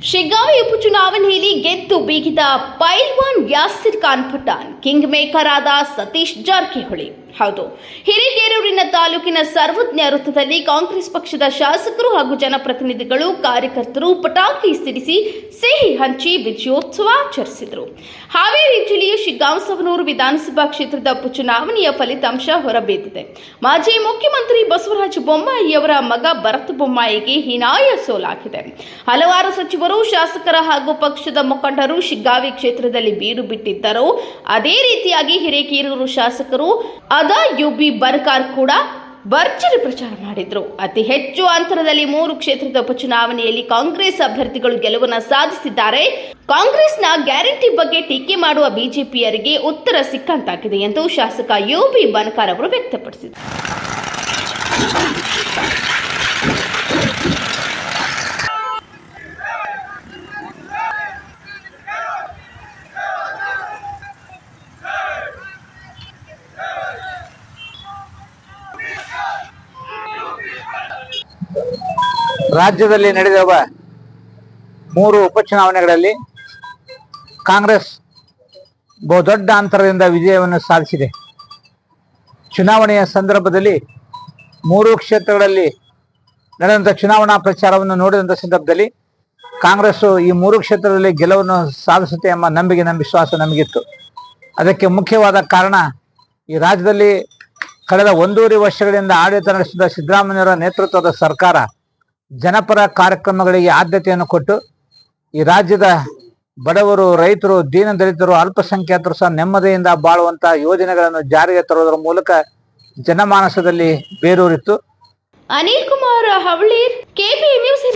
ಶಿಗ್ಗಾವಿ ಉಪಚುನಾವಣೆಯಲ್ಲಿ ಗೆದ್ದು ಬೀಗಿದ ಪೈಲ್ವಾನ್ ಯಾಸಿರ್ ಖಾನ್ ಪಠಾಣ್ ಕಿಂಗ್ ಮೇಕರ್ ಆದ ಸತೀಶ್ ಜಾರಕಿಹೊಳಿ. ಹೌದು. ಹಿರೇಕೆರೂರಿನ ತಾಲೂಕಿನ ಸರ್ವಜ್ಞ ವೃತ್ತದಲ್ಲಿ ಕಾಂಗ್ರೆಸ್ ಪಕ್ಷದ ಶಾಸಕರು ಹಾಗೂ ಜನಪ್ರತಿನಿಧಿಗಳು ಕಾರ್ಯಕರ್ತರು ಪಟಾಕಿ ಸಿಡಿಸಿ ಸಿಹಿ ಹಂಚಿ ವಿಜಯೋತ್ಸವ ಆಚರಿಸಿದರು. ಹಾವೇರಿ ಜಿಲ್ಲೆಯ ಶಿಗ್ಗಾಂಸವನೂರು ವಿಧಾನಸಭಾ ಕ್ಷೇತ್ರದ ಉಪಚುನಾವಣೆಯ ಫಲಿತಾಂಶ ಹೊರಬಿದ್ದಿದೆ ಮಾಜಿ ಮುಖ್ಯಮಂತ್ರಿ ಬಸವರಾಜ ಬೊಮ್ಮಾಯಿಯವರ ಮಗ ಭರತ್ ಬೊಮ್ಮಾಯಿಗೆ ಹೀನಾಯ ಸೋಲಾಗಿದೆ. ಹಲವಾರು ಸಚಿವರು, ಶಾಸಕರ ಹಾಗೂ ಪಕ್ಷದ ಮುಖಂಡರು ಶಿಗ್ಗಾವಿ ಕ್ಷೇತ್ರದಲ್ಲಿ ಬೀಡು ಬಿಟ್ಟಿದ್ದರು. ಅದೇ ರೀತಿಯಾಗಿ ಹಿರೇಕೇರೂರು ಶಾಸಕರು ಯುಬಿ ಬರ್ಕಾರ್ ಕೂಡ ಭರ್ಜರಿ ಪ್ರಚಾರ ಮಾಡಿದ್ರು. ಅತಿ ಹೆಚ್ಚು ಅಂತರದಲ್ಲಿ ಮೂರು ಕ್ಷೇತ್ರದ ಉಪಚುನಾವಣೆಯಲ್ಲಿ ಕಾಂಗ್ರೆಸ್ ಅಭ್ಯರ್ಥಿಗಳು ಗೆಲುವನ್ನು ಸಾಧಿಸಿದ್ದಾರೆ. ಕಾಂಗ್ರೆಸ್ನ ಗ್ಯಾರಂಟಿ ಬಗ್ಗೆ ಟೀಕೆ ಮಾಡುವ ಬಿಜೆಪಿಯರಿಗೆ ಉತ್ತರ ಸಿಕ್ಕಂತಾಗಿದೆ ಎಂದು ಶಾಸಕ ಯುಬಿ ಬನ್ಕಾರ್ ಅವರು ವ್ಯಕ್ತಪಡಿಸಿದರು ರಾಜ್ಯದಲ್ಲಿ ನಡೆದಿರುವ ಮೂರು ಉಪಚುನಾವಣೆಗಳಲ್ಲಿ ಕಾಂಗ್ರೆಸ್ ಬಹುದೊಡ್ಡ ಅಂತರದಿಂದ ವಿಜಯವನ್ನು ಸಾಧಿಸಿದೆ. ಚುನಾವಣೆಯ ಸಂದರ್ಭದಲ್ಲಿ ಮೂರು ಕ್ಷೇತ್ರಗಳಲ್ಲಿ ನಡೆದಂಥ ಚುನಾವಣಾ ಪ್ರಚಾರವನ್ನು ನೋಡಿದಂಥ ಸಂದರ್ಭದಲ್ಲಿ ಕಾಂಗ್ರೆಸ್ ಈ ಮೂರು ಕ್ಷೇತ್ರದಲ್ಲಿ ಗೆಲುವನ್ನು ಸಾಧಿಸುತ್ತೆ ಎಂಬ ನಂಬಿಕೆ, ನಮ್ಮ ವಿಶ್ವಾಸ ನಮಗಿತ್ತು. ಅದಕ್ಕೆ ಮುಖ್ಯವಾದ ಕಾರಣ ಈ ರಾಜ್ಯದಲ್ಲಿ ಕಳೆದ ಒಂದೂವರೆ ವರ್ಷಗಳಿಂದ ಆಡಳಿತ ನಡೆಸಿದ ಸಿದ್ದರಾಮಯ್ಯವರ ನೇತೃತ್ವದ ಸರ್ಕಾರ ಜನಪರ ಕಾರ್ಯಕ್ರಮಗಳಿಗೆ ಆದ್ಯತೆಯನ್ನು ಕೊಟ್ಟು ಈ ರಾಜ್ಯದ ಬಡವರು, ರೈತರು, ದೀನ ದಲಿತರು, ಅಲ್ಪಸಂಖ್ಯಾತರು ಸಹ ನೆಮ್ಮದಿಯಿಂದ ಬಾಳುವಂತ ಯೋಜನೆಗಳನ್ನು ಜಾರಿಗೆ ತರುವುದರ ಮೂಲಕ ಜನಮಾನಸದಲ್ಲಿ ಬೇರೂರಿತ್ತು. Anil Kumar Havali KP news